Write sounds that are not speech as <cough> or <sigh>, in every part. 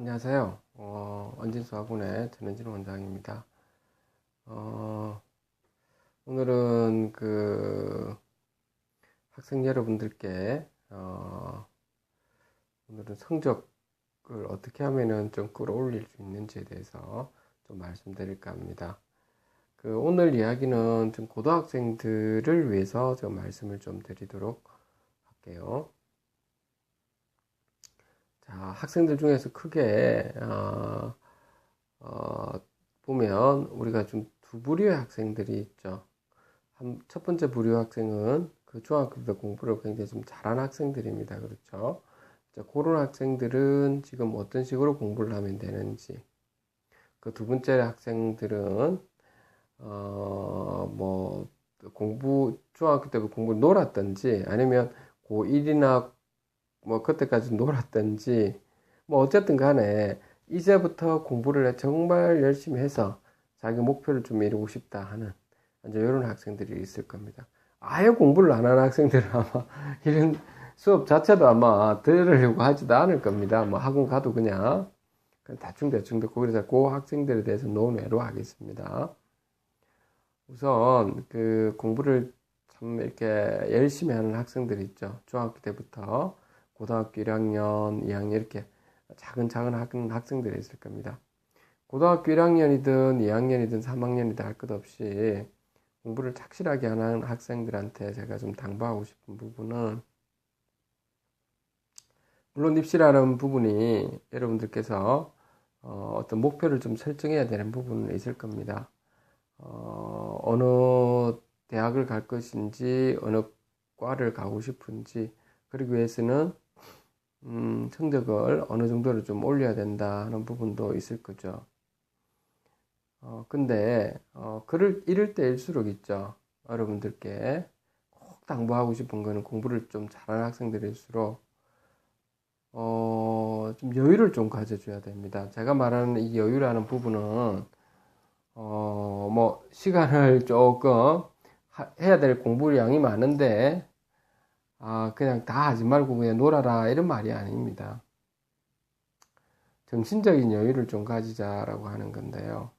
안녕하세요. 어, 원진수 학원의 전현진 원장입니다. 어, 오늘은 그 학생 여러분들께 어, 오늘은 성적을 어떻게 하면은 좀 끌어올릴 수 있는지에 대해서 좀 말씀드릴까 합니다. 그 오늘 이야기는 좀 고등학생들을 위해서 좀 말씀을 좀 드리도록 할게요. 자, 학생들 중에서 크게 어, 어, 보면 우리가 좀 두 부류의 학생들이 있죠. 한, 첫 번째 부류 학생은 그 중학교 때 공부를 굉장히 좀 잘하는 학생들입니다. 그렇죠. 자, 그런 학생들은 지금 어떤 식으로 공부를 하면 되는지. 그 두 번째 학생들은 어, 뭐 공부 중학교 때 공부를 놀았든지 아니면 고1이나 뭐 그때까지 놀았든지 뭐 어쨌든 간에 이제부터 공부를 정말 열심히 해서 자기 목표를 좀 이루고 싶다 하는 이제 이런 학생들이 있을 겁니다. 아예 공부를 안 하는 학생들은 아마 <laughs> 이런 수업 자체도 아마 들으려고 하지도 않을 겁니다. 뭐 학원 가도 그냥 대충 대충 듣고 그래서 그 학생들에 대해서 논외로 하겠습니다. 우선 그 공부를 참 이렇게 열심히 하는 학생들 있죠. 중학교 때부터 고등학교 1학년, 2학년 이렇게 차근차근 하는 학생들이 있을 겁니다. 고등학교 1학년이든 2학년이든 3학년이든 할 것 없이 공부를 착실하게 하는 학생들한테 제가 좀 당부하고 싶은 부분은 물론 입시라는 부분이 여러분들께서 어, 떤 목표를 좀 설정해야 되는 부분은 있을 겁니다. 어, 어느 대학을 갈 것인지 어느 과를 가고 싶은지 그러기 위해서는 음, 성적을 어느 정도로 좀 올려야 된다 하는 부분도 있을 거죠. 어, 근데, 어, 그를, 이럴 때일수록 있죠. 여러분들께 꼭 당부하고 싶은 거는 공부를 좀 잘하는 학생들일수록, 어, 좀 여유를 좀 가져줘야 됩니다. 제가 말하는 이 여유라는 부분은, 어, 뭐, 시간을 조금 하, 해야 될 공부량이 많은데, 아, 그냥 다 하지 말고 그냥 놀아라. 이런 말이 아닙니다. 정신적인 여유를 좀 가지자라고 하는 건데요.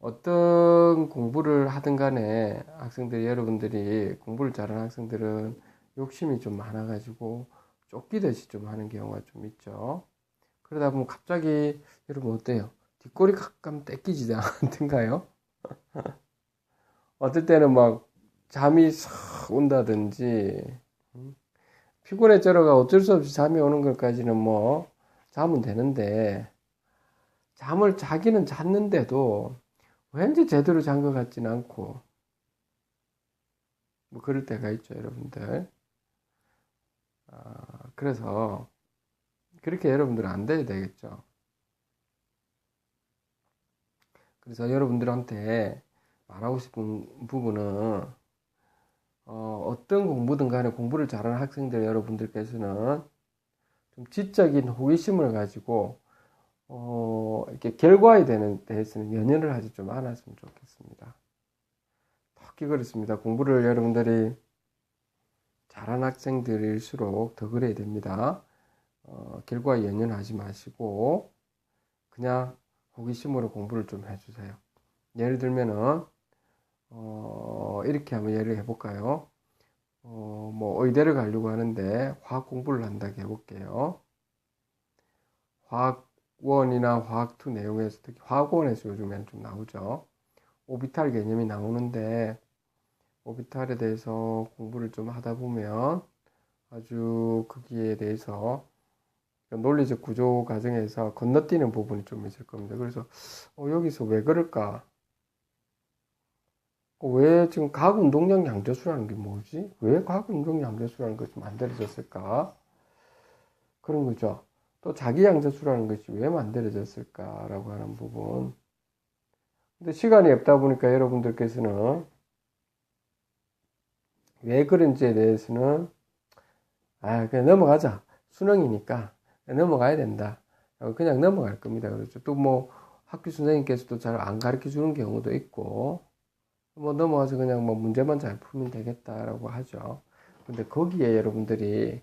어떤 공부를 하든 간에 학생들이, 여러분들이 공부를 잘하는 학생들은 욕심이 좀 많아가지고 쫓기듯이 좀 하는 경우가 좀 있죠. 그러다 보면 갑자기 여러분 어때요? 뒷골이 가끔 떼끼지 않던가요? <laughs> 어떨 때는 막 잠이 싹 온다든지 피곤해 쩔어가 어쩔 수 없이 잠이 오는 것까지는 뭐 자면 되는데 잠을 자기는 잤는데도 왠지 제대로 잔 것 같지는 않고 뭐 그럴 때가 있죠 여러분들. 아, 그래서 그렇게 여러분들은 안 돼야 되겠죠. 그래서 여러분들한테 말하고 싶은 부분은 어, 떤 공부든 간에 공부를 잘하는 학생들 여러분들께서는 좀 지적인 호기심을 가지고 어, 이렇게 결과에 대는 대해서는 연연을 하지 좀 않았으면 좋겠습니다. 특히 그렇습니다. 공부를 여러분들이 잘하는 학생들일수록 더 그래야 됩니다. 어, 결과에 연연하지 마시고 그냥 호기심으로 공부를 좀 해주세요. 예를 들면은 어, 이렇게 한번 예를 해볼까요? 어, 뭐 의대를 가려고 하는데 화학 공부를 한다고 해볼게요. 화학원이나 화학2 내용에서 특히 화학원에서 요즘엔 좀 나오죠. 오비탈 개념이 나오는데 오비탈에 대해서 공부를 좀 하다 보면 아주 거기에 대해서 논리적 구조 과정에서 건너뛰는 부분이 좀 있을 겁니다. 그래서 어, 여기서 왜 그럴까? 왜 지금 과학 운동량 양자수라는 게 뭐지? 왜 과학 운동 양자수라는 것이 만들어졌을까? 그런 거죠. 또 자기 양자수라는 것이 왜 만들어졌을까라고 하는 부분. 근데 시간이 없다 보니까 여러분들께서는 왜 그런지에 대해서는 아 그냥 넘어가자 수능이니까 넘어가야 된다. 그냥 넘어갈 겁니다. 그렇죠. 또 뭐 학교 선생님께서도 잘 안 가르쳐 주는 경우도 있고 뭐 넘어가서 그냥 뭐 문제만 잘 풀면 되겠다라고 하죠. 근데 거기에 여러분들이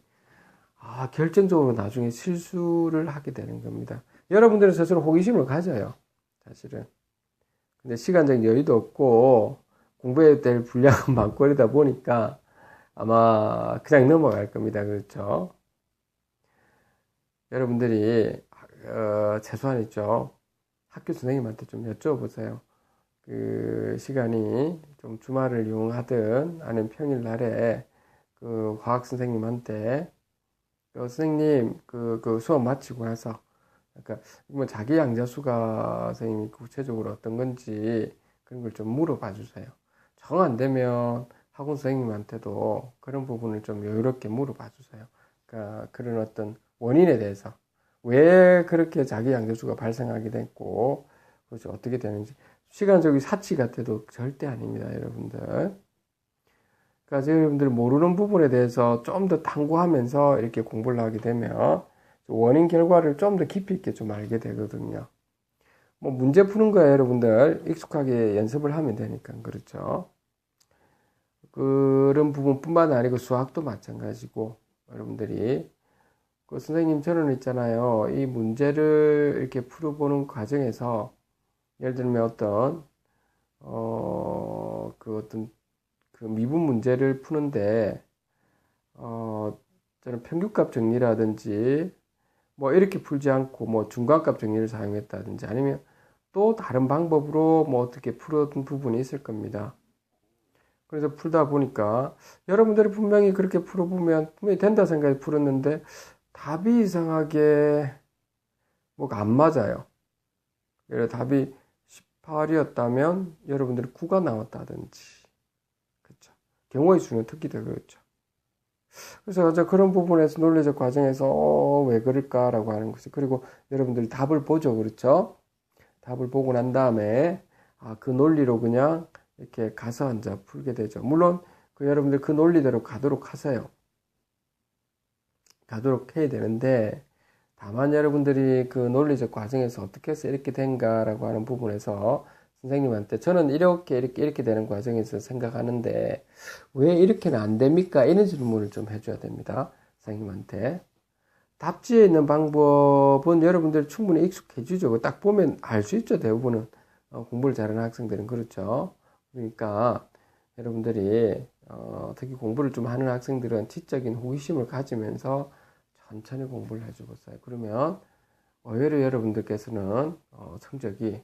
아, 결정적으로 나중에 실수를 하게 되는 겁니다. 여러분들은 스스로 호기심을 가져요. 사실은. 근데 시간적 여유도 없고 공부해야 될 분량은 <laughs> 이러다 보니까 아마 그냥 넘어갈 겁니다. 그렇죠? 여러분들이 어, 최소한 있죠. 학교 선생님한테 좀 여쭤보세요. 그 시간이 좀 주말을 이용하든 아니면 평일 날에 그 과학 선생님한테 그 선생님 그, 그 수업 마치고 나서 그러니까 뭐 자기 양자수가 선생님이 구체적으로 어떤 건지 그런 걸 좀 물어봐 주세요. 정 안 되면 학원 선생님한테도 그런 부분을 좀 여유롭게 물어봐 주세요. 그러니까 그런 어떤 원인에 대해서 왜 그렇게 자기 양자수가 발생하게 됐고 그렇죠 어떻게 되는지 시간적인 사치 같아도 절대 아닙니다, 여러분들. 그러니까 여러분들 모르는 부분에 대해서 좀 더 탐구하면서 이렇게 공부를 하게 되면 원인 결과를 좀 더 깊이 있게 좀 알게 되거든요. 뭐 문제 푸는 거야 여러분들 익숙하게 연습을 하면 되니까 그렇죠. 그런 부분뿐만 아니고 수학도 마찬가지고 여러분들이 그 선생님 저는 있잖아요. 이 문제를 이렇게 풀어보는 과정에서 예를 들면 어떤 어 그 어떤 그 미분 문제를 푸는데 어 저는 평균값 정리라든지 뭐 이렇게 풀지 않고 뭐 중간값 정리를 사용했다든지 아니면 또 다른 방법으로 뭐 어떻게 풀었던 부분이 있을 겁니다. 그래서 풀다 보니까 여러분들이 분명히 그렇게 풀어보면 분명히 된다 생각해 풀었는데 답이 이상하게 뭐가 안 맞아요. 예를 답이 18이었다면 여러분들이 9가 나왔다든지. 그렇죠. 경우의 수는 특기도 그렇죠. 그래서 이제 그런 부분에서 논리적 과정에서 어, 왜 그럴까라고 하는 것이 그리고 여러분들이 답을 보죠. 그렇죠? 답을 보고 난 다음에 아, 그 논리로 그냥 이렇게 가서 앉아 풀게 되죠. 물론 그 여러분들 그 논리대로 가도록 하세요. 가도록 해야 되는데 다만 여러분들이 그 논리적 과정에서 어떻게 해서 이렇게 된가라고 하는 부분에서 선생님한테 저는 이렇게 이렇게 이렇게 되는 과정에서 생각하는데 왜 이렇게는 안 됩니까? 이런 질문을 좀 해줘야 됩니다. 선생님한테. 답지에 있는 방법은 여러분들 충분히 익숙해지죠. 딱 보면 알 수 있죠. 대부분은 어, 공부를 잘하는 학생들은 그렇죠. 그러니까 여러분들이 어, 특히 공부를 좀 하는 학생들은 지적인 호기심을 가지면서 천천히 공부를 해주고 있어요 그러면 의외로 여러분들께서는 어, 성적이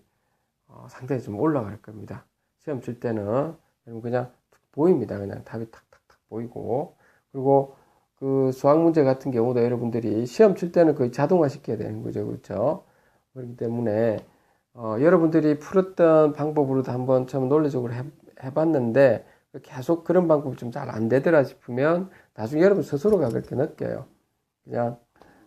어, 상당히 좀 올라갈 겁니다. 시험 칠 때는 그냥 보입니다. 그냥 답이 탁탁탁 보이고 그리고 그 수학 문제 같은 경우도 여러분들이 시험 칠 때는 거의 자동화 시켜야 되는 거죠. 그렇죠? 그렇기 때문에 어, 여러분들이 풀었던 방법으로도 한번 처음 논리적으로 해, 해봤는데 계속 그런 방법이 좀 잘 안 되더라 싶으면 나중에 여러분 스스로가 그렇게 느껴요. 그냥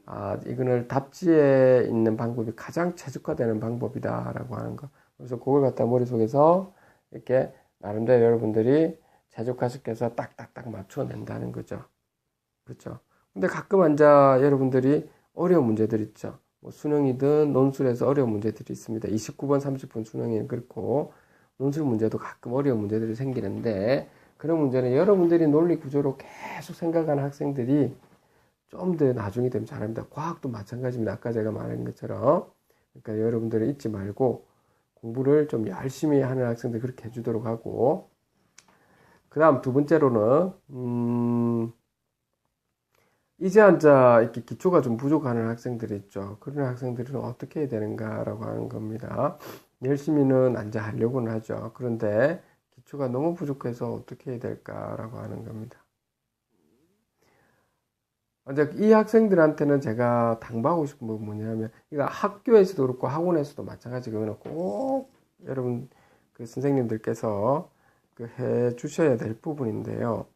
아 이거는 답지에 있는 방법이 가장 최적화되는 방법이다라고 하는 거. 그래서 그걸 갖다 머릿속에서 이렇게 나름대로 여러분들이 최적화시켜서 딱딱딱 맞춰낸다는 거죠. 그렇죠. 근데 가끔 앉아 여러분들이 어려운 문제들 있죠. 뭐 수능이든 논술에서 어려운 문제들이 있습니다. 29번, 30분 수능이 그렇고 논술 문제도 가끔 어려운 문제들이 생기는데 그런 문제는 여러분들이 논리 구조로 계속 생각하는 학생들이 좀 더 나중에 되면 잘합니다. 과학도 마찬가지입니다. 아까 제가 말한 것처럼. 그러니까 여러분들은 잊지 말고 공부를 좀 열심히 하는 학생들 그렇게 해주도록 하고 그 다음 두 번째로는 음 이제 앉아 이렇게 기초가 좀 부족하는 학생들이 있죠. 그런 학생들은 어떻게 해야 되는가라고 하는 겁니다. 열심히는 앉아 하려고는 하죠. 그런데 기초가 너무 부족해서 어떻게 해야 될까라고 하는 겁니다. 이제 이 학생들한테는 제가 당부하고 싶은 부분 뭐냐면, 이거 학교에서도 그렇고 학원에서도 마찬가지고, 꼭 여러분 그 선생님들께서 그 해 주셔야 될 부분인데요.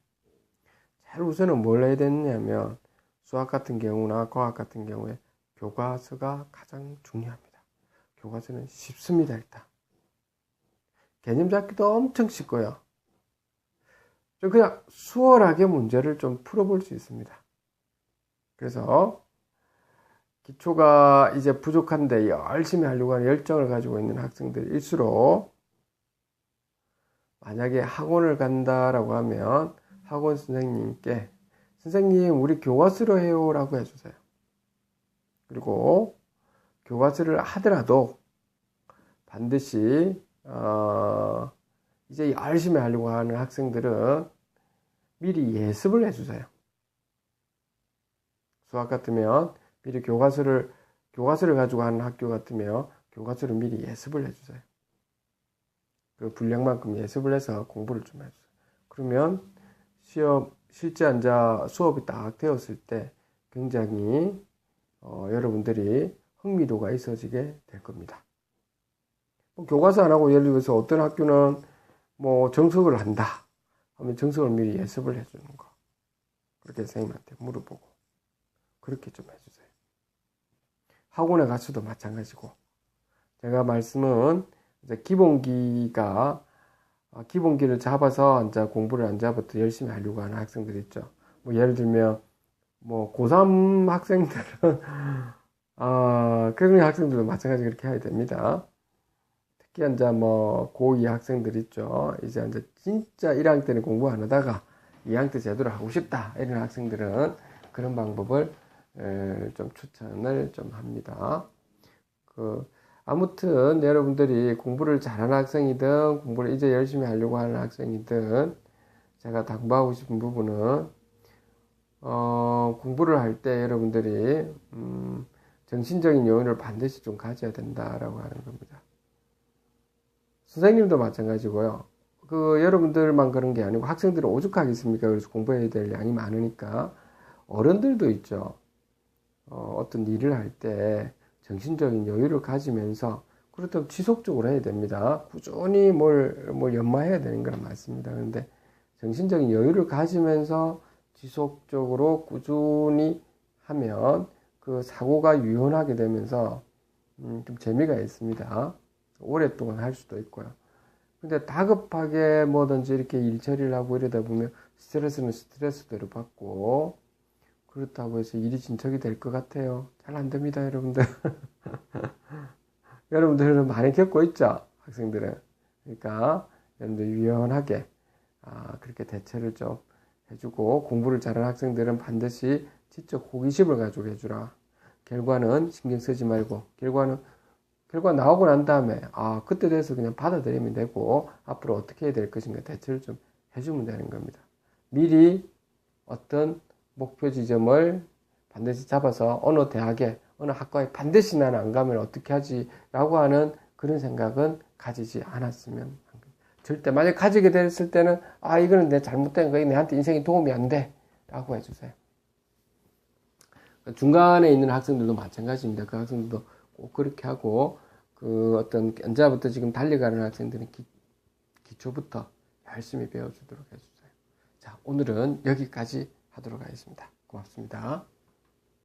제일 우선은 뭘 해야 되느냐면, 수학 같은 경우나 과학 같은 경우에 교과서가 가장 중요합니다. 교과서는 쉽습니다, 일단. 개념 잡기도 엄청 쉽고요. 좀 그냥 수월하게 문제를 좀 풀어볼 수 있습니다. 그래서 기초가 이제 부족한데 열심히 하려고 하는 열정을 가지고 있는 학생들일수록 만약에 학원을 간다라고 하면 학원 선생님께 선생님, 우리 교과서로 해요. 라고 해주세요. 그리고 교과서를 하더라도 반드시, 어, 이제 열심히 하려고 하는 학생들은 미리 예습을 해주세요. 수학 같으면 미리 교과서를, 교과서를 가지고 하는 학교 같으면 교과서를 미리 예습을 해주세요. 그 분량만큼 예습을 해서 공부를 좀 해주세요. 그러면 시험, 실제 앉아 수업이 딱 되었을 때 굉장히 어, 여러분들이 흥미도가 있어지게 될 겁니다. 뭐 교과서 안 하고 예를 들어서 어떤 학교는 뭐 정석을 한다 하면 정석을 미리 예습을 해주는 거 그렇게 선생님한테 물어보고 그렇게 좀 해주세요. 학원에 가서도 마찬가지고 제가 말씀은 이제 기본기가 어, 기본기를 잡아서 이제 공부를 앉아부터 열심히 하려고 하는 학생들 있죠. 뭐 예를 들면 뭐 고3 학생들은 아 <laughs> 그런 학생들도 마찬가지 그렇게 해야 됩니다. 특히 이제 뭐 고2 학생들 있죠. 이제 이제 진짜 1학년 때는 공부 안 하다가 2학년 때 제대로 하고 싶다 이런 학생들은 그런 방법을 좀 추천을 좀 합니다. 그 아무튼 여러분들이 공부를 잘하는 학생이든 공부를 이제 열심히 하려고 하는 학생이든 제가 당부하고 싶은 부분은 어, 공부를 할 때 여러분들이 음, 정신적인 요인을 반드시 좀 가져야 된다라고 하는 겁니다. 선생님도 마찬가지고요. 그 여러분들만 그런 게 아니고 학생들은 오죽하겠습니까? 그래서 공부해야 될 양이 많으니까 어른들도 있죠. 어, 어떤 일을 할 때 정신적인 여유를 가지면서 그렇다고 지속적으로 해야 됩니다. 꾸준히 뭘, 뭘 연마해야 되는 건 맞습니다. 그런데 정신적인 여유를 가지면서 지속적으로 꾸준히 하면 그 사고가 유연하게 되면서 음, 좀 재미가 있습니다. 오랫동안 할 수도 있고요. 근데 다급하게 뭐든지 이렇게 일 처리를 하고 이러다 보면 스트레스는 스트레스대로 받고 그렇다고 해서 일이 진척이 될 것 같아요. 잘 안 됩니다, 여러분들. <laughs> 여러분들은 많이 겪고 있죠, 학생들은. 그러니까 여러분들 유연하게 아, 그렇게 대처를 좀 해주고 공부를 잘하는 학생들은 반드시 지적 호기심을 가지고 해주라. 결과는 신경 쓰지 말고 결과는 결과 나오고 난 다음에 아 그때 돼서 그냥 받아들이면 되고 앞으로 어떻게 해야 될 것인가 대처를 좀 해주면 되는 겁니다. 미리 어떤 목표 지점을 반드시 잡아서 어느 대학에 어느 학과에 반드시 나는 안 가면 어떻게 하지? 라고 하는 그런 생각은 가지지 않았으면 절대 만약 가지게 됐을 때는 아 이거는 내 잘못된 거야. 내한테 인생에 도움이 안 돼. 라고 해주세요. 중간에 있는 학생들도 마찬가지입니다. 그 학생들도 꼭 그렇게 하고 그 어떤 언제부터 지금 달려가는 학생들은 기, 기초부터 열심히 배워주도록 해주세요. 자 오늘은 여기까지 하도록 하겠습니다. 고맙습니다.